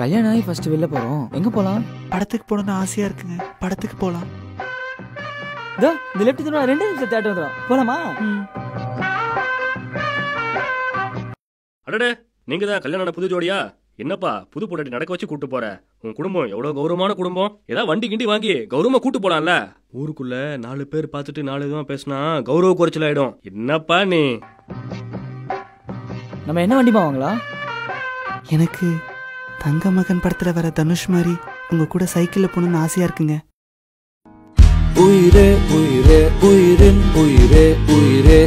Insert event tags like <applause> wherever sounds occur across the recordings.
கல்யாணம் ஆகி ஃபர்ஸ்ட் வெளில போறோம். எங்க போலாம்? படத்துக்கு போகணும்னு ஆசையா இருக்குங்க. படத்துக்கு போலாம் இதோ இந்த லெஃப்ட் திரும்ப ரெண்டு நிமிஷம் தேட்டர் வந்துடும் போலாமா? அடடே நீங்க தான் கல்யாணம் ஆன புது ஜோடியா? என்னப்பா புது பொண்டாட்டி நடக்க வச்சு கூட்டு போற? உன் குடும்பம் எவ்வளவு கௌரவமான குடும்பம்? ஏதாவது வண்டி கிண்டி வாங்கி கௌரவமா கூட்டு போலாம்ல? ஊருக்குள்ள நாலு பேர் பார்த்துட்டு நாலு விதமா பேசினா கௌரவ குறைச்சல் ஆயிடும். என்னப்பா நீ? நம்ம என்ன வண்டிமா வாங்கலாம் எனக்கு தங்க மகன் படத்துல வர தனுஷ் மாதிரி உங்க கூட சைக்கிள்ல போகணும்னு ஆசையா இருக்குங்க. உயிரே உயிரே உயிரின் உயிரே உயிரே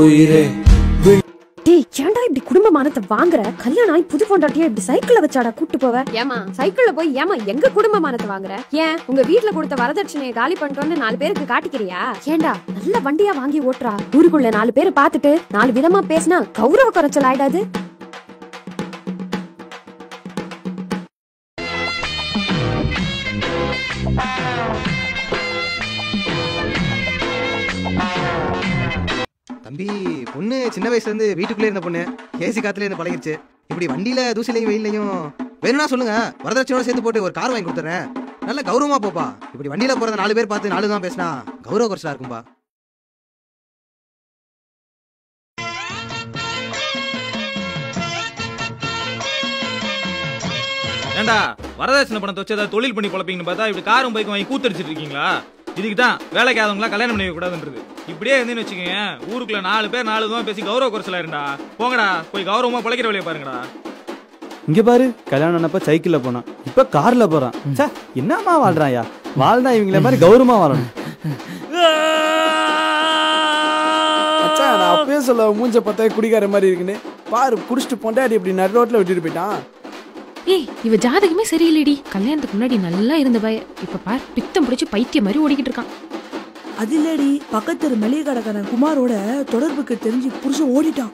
உயிர். டேய் ஏன்டா இப்படி குடும்ப மானத்தை வாங்குற? கல்யாணம் ஆகி புது பொண்டாட்டியா இப்படி சைக்கிள்ல வச்சாடா கூட்டு போவ? ஏமா சைக்கிள்ல போய் ஏமா எங்க குடும்ப மானத்தை வாங்குற? ஏன் உங்க வீட்ல கொடுத்த வரதட்சணையை காலி பண்ணிட்டு வந்து நாலு பேருக்கு காட்டிக்கிறியா? ஏன்டா நல்ல வண்டியா வாங்கி ஓட்டுறா? ஊருக்குள்ள நாலு பேரை பார்த்துட்டு நாலு விதமா பேசினா கௌரவ குறைச்சல் ஆயிடாது? தம்பி பொண்ணு சின்ன வயசுல இருந்து வீட்டுக்குள்ளே இருந்த பொண்ணு. ஏசி காத்துல இருந்து பழகிருச்சு. இப்படி வண்டியில தூசிலையும் வெயிலையும் வேணும்னா சொல்லுங்க. வரதட்சணையோட சேர்த்து போட்டு ஒரு கார் வாங்கி கொடுத்துறேன். நல்ல கௌரவமா போப்பா. இப்படி வண்டியில போறத நாலு பேர் பார்த்து நாலு தான் பேசினா கௌரவ குறைச்சலா இருக்கும்பா. ஏண்டா? வரதட்சணை பணத்தை வச்சு ஏதாவது தொழில் பண்ணி குழப்பீங்கன்னு பார்த்தா இப்படி காரும் பைக்கும் வாங்கி கூத்தடிச்சிட்டு இருக்கீங்களா? இதுக்கு தான் வேலைக்கு ஆதவங்களா கல்யாணம் பண்ணி கூடாதுன்றது. இப்படியே இருந்தேன்னு வச்சுக்கோங்க ஊருக்குள்ள நாலு பேர் நாலு தான் பேசி கௌரவ குறைச்சலா இருந்தா போங்கடா போய் கௌரவமா பிழைக்கிற வழியை பாருங்கடா. இங்க பாரு கல்யாணம் ஆனப்ப சைக்கிள்ல போனான். இப்ப கார்ல போறான். ச்சே, என்னம்மா வாழ்றான்யா வாழ்ந்தா இவங்கள மாதிரி கௌரவமா வாழணும். அப்பயே சொல்ல மூஞ்ச பார்த்தா குடிக்கார மாதிரி இருக்குன்னு. பாரு குடிச்சிட்டு பொண்டாடி இப்படி நடு ரோட்ல விட்டுட்டு போயிட்டான். ஏய் இவ ஜாதகமே சரியில்லைடி. கல்யாணத்துக்கு முன்னாடி நல்லா இருந்த பய. இப்ப பார் பித்தம் பிடிச்சு பைத்தியம் மாதிரி ஓடிக்கிட்டு இருக்கான். அது இல்லடி பக்கத்து மளிகை கடைக்காரன் குமாரோட தொடர்புக்கு தெரிஞ்சு புருஷன் ஓடிட்டான்.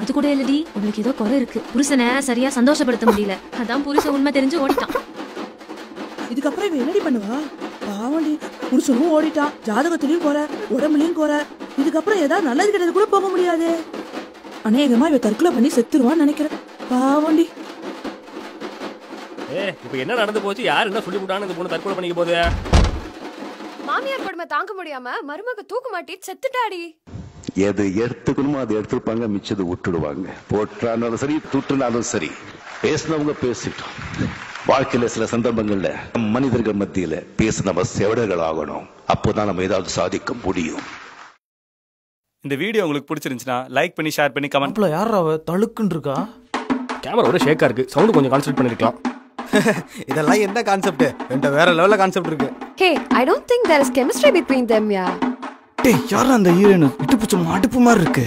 அது கூட இல்லடி உங்களுக்கு ஏதோ குறை இருக்கு. புருஷனை சரியா சந்தோஷப்படுத்த முடியல. அதான் புருஷன் உண்மை தெரிஞ்சு ஓடிட்டான். இதுக்கப்புறம் இவன் என்னடி பண்ணுவா? பாவண்டி புருஷனும் ஓடிட்டான். ஜாதகத்திலயும் குறை உடம்புலயும் குறை. இதுக்கப்புறம் ஏதாவது நல்லது கெட்டது கூட போக முடியாது. அநேகமா இவ தற்கொலை பண்ணி செத்துருவான்னு நினைக்கிறேன். பாவண்டி ஏ இப்போ என்ன நடந்து போச்சு? யார் என்ன சொல்லி விட்டான்னு இந்த பொண்ணு தற்கொலை பண்ணிக்க போகுது? மாமியார் கொடுமை தாங்க முடியாம மருமக தூக்கு மாட்டி செத்துட்டாடி. எது எடுத்துக்கணுமோ அதை எடுத்துப்பாங்க மிச்சது விட்டுடுவாங்க. போட்டானாலும் சரி தூட்டுனாலும் சரி. பேசினவங்க பேசிட்டோம். வாழ்க்கையில சில சந்தர்ப்பங்கள்ல மனிதர்கள் மத்தியில பேச நம்ம செவடர்கள் ஆகணும். அப்போதான் நம்ம ஏதாவது சாதிக்க முடியும். இந்த வீடியோ உங்களுக்கு பிடிச்சிருந்துச்சுன்னா லைக் பண்ணி ஷேர் பண்ணி கமெண்ட் யார் அவ? தழுக்குன்னு இருக்கா கேமரா ஒரே ஷேக்கா இருக்கு. சவுண்ட் கொஞ்சம் கான்சென்ட் பண்ணிருக்கலாம். <laughs> இதெல்லாம் என்ன கான்செப்ட் என்கிட்ட வேற லெவல்ல கான்செப்ட் இருக்கு. Hey I don't think there is chemistry between them yeah டேய் யாரா அந்த ஹீரோயின் இட்டு பிடிச்ச மாட்டுப்பு மாதிரி இருக்கு.